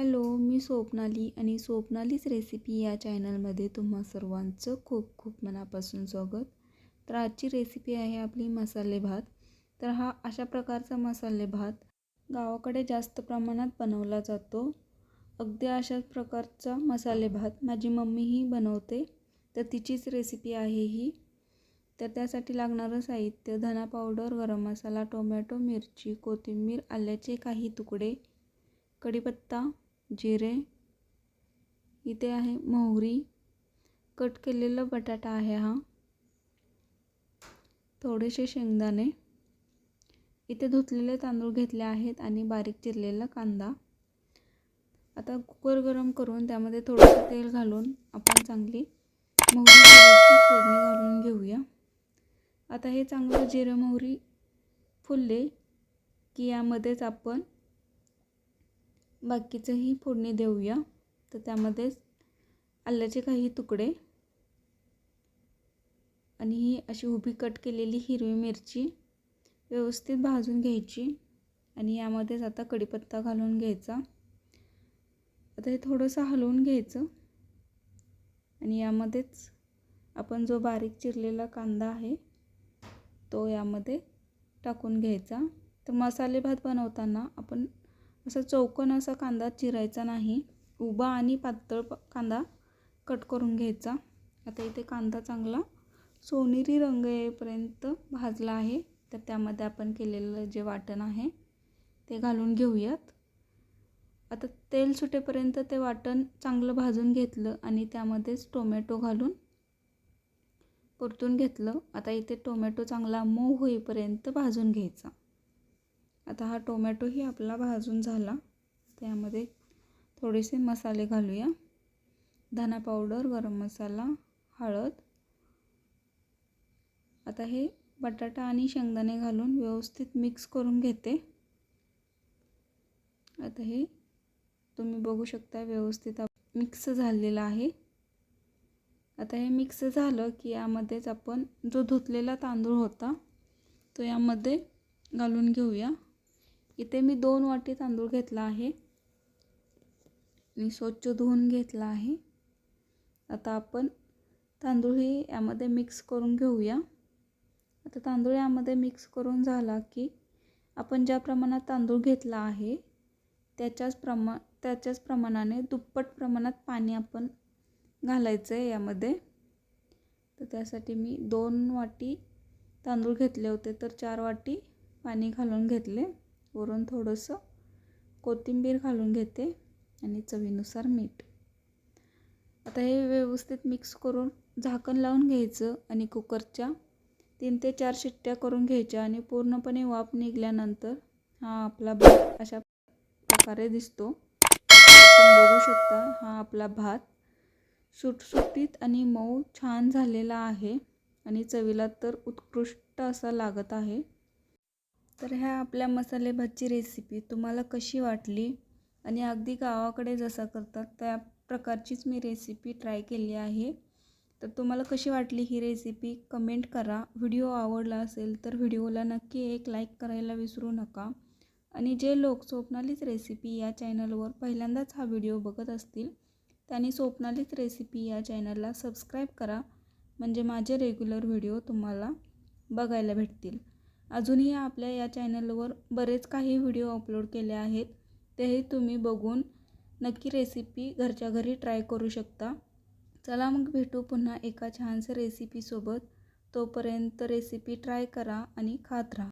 Hello मी स्वप्नाली आणि स्वप्नालीच recipe या चॅनलमध्ये तुम्हा सर्वांचं खूप खूप मनापासून स्वागत. तर आजची रेसिपी आहे आपली मसाले भात. तर हा अशा प्रकारचा मसाले भात गावाकडे जास्त प्रमाणात बनवला जातो. अगदी अशाच प्रकारचा मसाले भात माझी मम्मीही बनवते. तर तिचीच रेसिपी आहे ही. तर त्यासाठी लागणारं साहित्य धना पावडर गरम मसाला टोमॅटो मिरची कोथिंबीर आल्याचे काही तुकडे कढीपत्ता जिरे इथे आहे मोहरी. कट केलेला बटाटा आहे हा. थोडेसे शेंगदाणे. इथे धुतलेले तांदूळ घेतले आहेत आणि बारीक चिरलेला कांदा. आता कुकर गरम करून त्यामध्ये थोडंसं तेल घालून आपण चांगली मोहरी फोडणी घालून घेऊया. आता हे चांगलं जिरे मोहरी फुलले की यामध्येच आपण बाकीचंही फोडणी देऊया. तर त्यामध्येच आल्याचे काही तुकडे. आणि ही अशी उभी कट केलेली हिरवी मिरची व्यवस्थित भाजून घ्यायची. आणि यामध्येच आता कढीपत्ता घालून घ्यायचा. आता हे थोडंसं हलवून घ्यायचं. आणि यामध्येच आपण जो बारीक चिरलेला कांदा आहे तो यामध्ये टाकून घ्यायचा. तर मसाले भात बनवताना आपण असा चौकोन असा कांदा चिरायचा नाही. उभा आणि पातळ कांदा कट करून घ्यायचा. आता इथे कांदा चांगला सोनेरी रंग येईपर्यंत भाजला आहे. तर त्यामध्ये आपण केलेलं जे वाटण आहे ते घालून घेऊयात. आता तेल सुटेपर्यंत ते वाटण चांगलं भाजून घेतलं आणि त्यामध्येच टोमॅटो घालून परतून घेतलं. आता इथे टोमॅटो चांगला मऊ होईपर्यंत भाजून घ्यायचा. आता हा टोमॅटोही आपला भाजून झाला. त्यामध्ये थोडेसे मसाले घालूया. धना पावडर गरम मसाला हळद. आता हे बटाटा आणि शेंगदाणे घालून व्यवस्थित मिक्स करून घेते. आता हे तुम्ही बघू शकता व्यवस्थित मिक्स झालेलं आहे. आता हे मिक्स झालं की यामध्येच आपण जो धुतलेला तांदूळ होता तो यामध्ये घालून घेऊया. इथे मी दोन वाटी तांदूळ घेतला आहे. मी स्वच्छ धुवून घेतला आहे. आता आपण तांदूळही यामध्ये मिक्स करून घेऊया. आता तांदूळ यामध्ये मिक्स करून झाला की आपण ज्या प्रमाणात तांदूळ घेतला आहे त्याच्याच प्रमा त्याच्याच प्रमाणाने दुप्पट प्रमाणात पाणी आपण घालायचं आहे यामध्ये. तर त्यासाठी मी दोन वाटी तांदूळ घेतले होते तर चार वाटी पाणी घालून घेतले. वरून थोडंसं कोथिंबीर घालून घेते आणि चवीनुसार मीठ. आता हे व्यवस्थित मिक्स करून झाकण लावून घ्यायचं आणि कुकरच्या तीन ते चार शिट्ट्या करून घ्यायच्या आणि पूर्णपणे वाफ निघल्यानंतर हा आपला भात अशा प्रकारे दिसतो. बघू शकता हा आपला भात सुटसुटीत आणि मऊ छान झालेला आहे आणि चवीला तर उत्कृष्ट असा लागत आहे. तर ह्या आपल्या मसाले भातची रेसिपी तुम्हाला कशी वाटली? आणि अगदी गावाकडे जसा करतात त्या प्रकारचीच मी रेसिपी ट्राय केली आहे. तर तुम्हाला कशी वाटली ही रेसिपी कमेंट करा. व्हिडिओ आवडला असेल तर व्हिडिओला नक्की एक लाईक करायला विसरू नका. आणि जे लोक स्वप्नालीच रेसिपी या चॅनलवर पहिल्यांदाच हा व्हिडिओ बघत असतील त्यांनी स्वप्नालीच रेसिपी या चॅनलला सबस्क्राईब करा. म्हणजे माझे रेग्युलर व्हिडिओ तुम्हाला बघायला भेटतील. अजूनही आपल्या या चॅनलवर बरेच काही व्हिडिओ अपलोड केले आहेत. तेही तुम्ही बघून नक्की रेसिपी घरच्या घरी ट्राय करू शकता. चला मग भेटू पुन्हा एका छानशा रेसिपीसोबत. तोपर्यंत रेसिपी ट्राय करा आणि खात राहा.